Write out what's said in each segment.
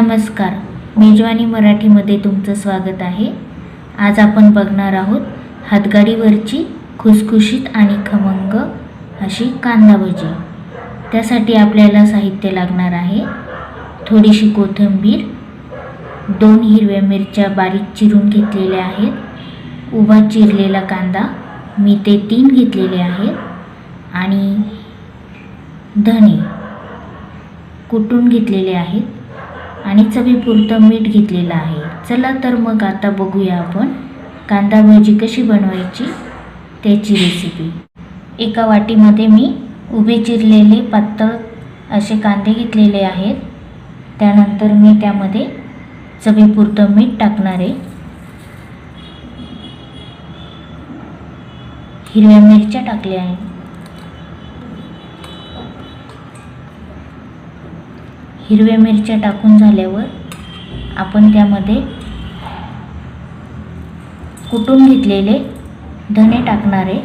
नमस्कार. मेजवानी मराठीमध्ये तुमचं स्वागत आहे. आज आपण बघणार आहोत हातगाडीवरची खुसखुशीत आणि खमंग अशी कांदा भजी त्यासाठी आपल्याला साहित्य लागणार आहे. थोडीशी कोथिंबीर दोन हिरव्या मिरच्या बारीक चिरून घेतलेल्या आहेत. उभा चिरलेला कांदा मी ते तीन घेतलेले आहेत. आणि धणे कुटून घेतलेले आहेत. आणि चवीपुरतं मीठ घेतलेलं आहे. चला तर मग आता बघूया आपण कांदा भजी कशी बनवायची त्याची रेसिपी एका वाटीमध्ये मी उभे चिरलेले पातळ असे कांदे घेतलेले आहेत. त्यानंतर मी त्यामध्ये चवीपुरतं मीठ टाकणार आहे. हिरव्या मिरच्या टाकल्या आहेत. हिरव्या मिरच्या टाकून झाल्यावर आपण त्यामध्ये कुटून घेतलेले धणे टाकणार आहे.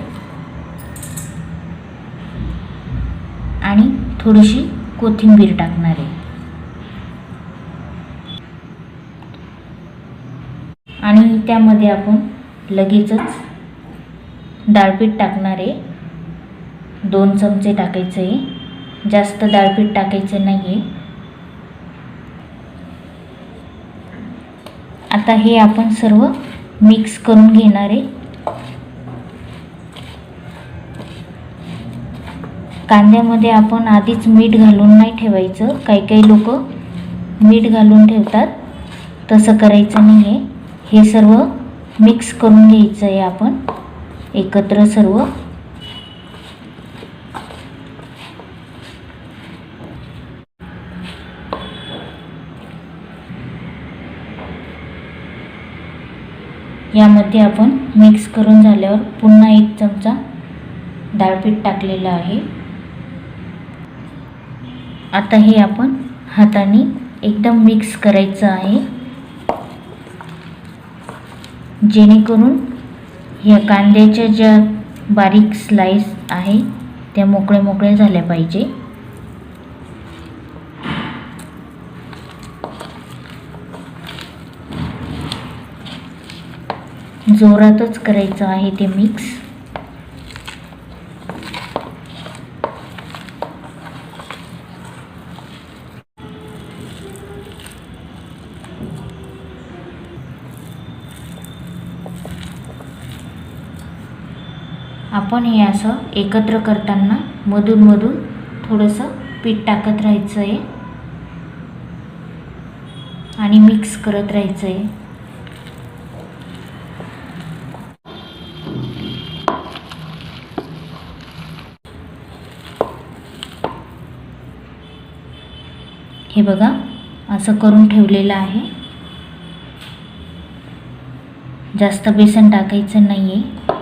आणि थोडीशी कोथिंबीर टाकणार आहे. आणि त्यामध्ये आपण लगेचच डाळपीठ टाकणार आहे. दोन चमचे टाकायचं आहे. जास्त डाळपीठ टाकायचं नाही आहे आता हे आपण सर्व मिक्स करून घेणार आहे. कांद्यामध्ये आपण आधीच मीठ घालून नाही ठेवायचं. काही काही लोक मीठ घालून ठेवतात. तसं करायचं नाही आहे. हे सर्व मिक्स करून घ्यायचं आहे आपण. एकत्र सर्व यामध्ये आपण मिक्स करून झाल्यावर पुन्हा एक चमचा डाळपीठ टाकलेलं आहे. आता हे आपण हाताने एकदम मिक्स करायचं आहे. जेणेकरून ह्या कांद्याच्या ज्या बारीक स्लाईस आहे त्या मोकळे मोकळे झाल्या पाहिजे. जोरातच करायचं आहे ते मिक्स आपण हे असं एकत्र करताना मधून मधून थोडंसं पीठ टाकत राहायचं आहे आणि मिक्स करत राहायचं आहे हे बघा असं करून ठेवलेलं आहे. जास्त बेसन टाकायचं नाही आहे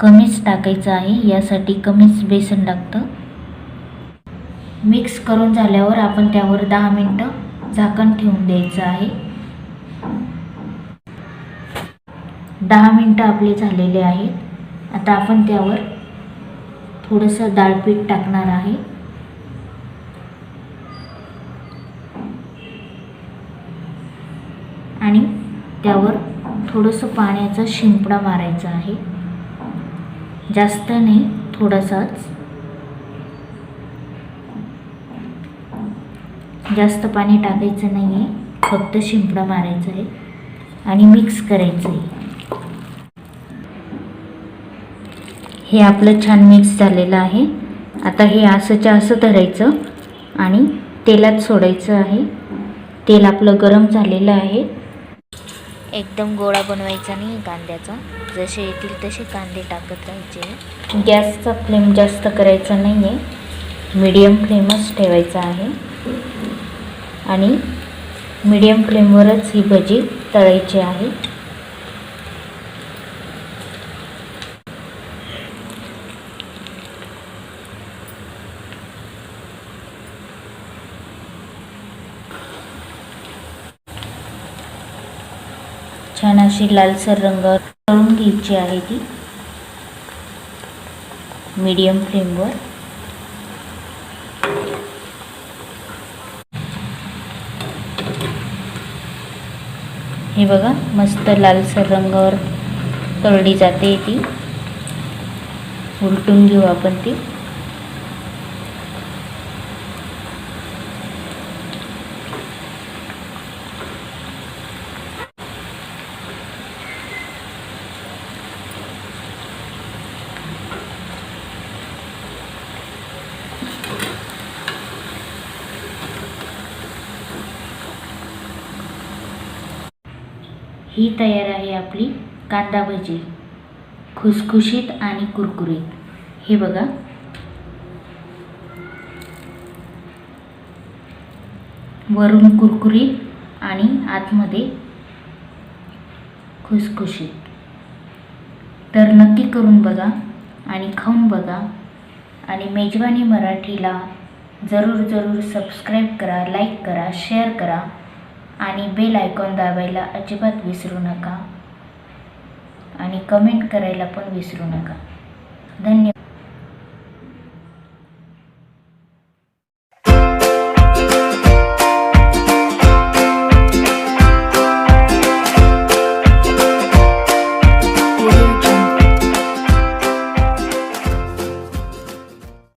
कमीच टाकायचं आहे यासाठी कमीच बेसन टाकतं. मिक्स करून झाल्यावर आपण त्यावर दहा मिनटं झाकण ठेवून द्यायचं आहे. दहा मिनटं आपले झालेले आहेत. आता आपण त्यावर थोडंसं डाळपीठ टाकणार आहे आणि त्यावर थोडंसं पाण्याचा शिंपडा मारायचा आहे. जास्त नाही थोडासाच. जास्त पाणी टाकायचं नाही आहे फक्त शिंपडा मारायचा आहे आणि मिक्स करायचं आहे. हे आपलं छान मिक्स झालेलं आहे. आता हे असंच्या असं धरायचं आणि तेलात सोडायचं आहे. तेल आपलं गरम झालेलं आहे. एकदम गोळा बनवायचा नाही कांद्याचा. जसे येतील तसे कांदे टाकत राहायचे. गॅसचा फ्लेम जास्त करायचा नाही आहे मीडियम फ्लेमच ठेवायचा आहे. आणि मीडियम फ्लेमवरच ही भजी तळायची आहे. छान अशी लालसर रंग तळून घ्यायची आहे ती. मीडियम फ्लेमवर हे बघा मस्त लालसर रंगावर तळली जाते ती. उलटून घेऊ आपण ती. ही तयार आहे आपली कांदा भजी. खुसखुशीत आणि कुरकुरीत. हे बघा. वरून कुरकुरीत आणि आतमध्ये खुसखुशीत. तर नक्की करून बघा आणि खाऊन बघा. आणि मेजवानी मराठीला जरूर जरूर सबस्क्राईब करा लाईक करा शेअर करा. आणि बेल आयकॉन दाबायला अजिबात विसरू नका. आणि कमेंट करायला पण विसरू नका. धन्यवाद.